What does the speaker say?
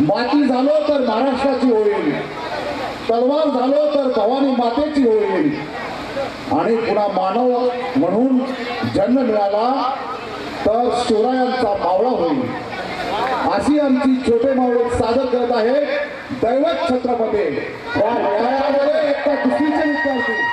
बाकी झालो तर महाराष्ट्राची होईल. तलवार झालो तर भवानी मातेची होईल. आणि पुन्हा मानव म्हणून जन्म मिळाला तर शिवरायांचा मावळा होईल. अशी आमची छोटे मावळे सादर करत आहे दैवत छत्रपती. या खेळामध्ये विद्यार्थी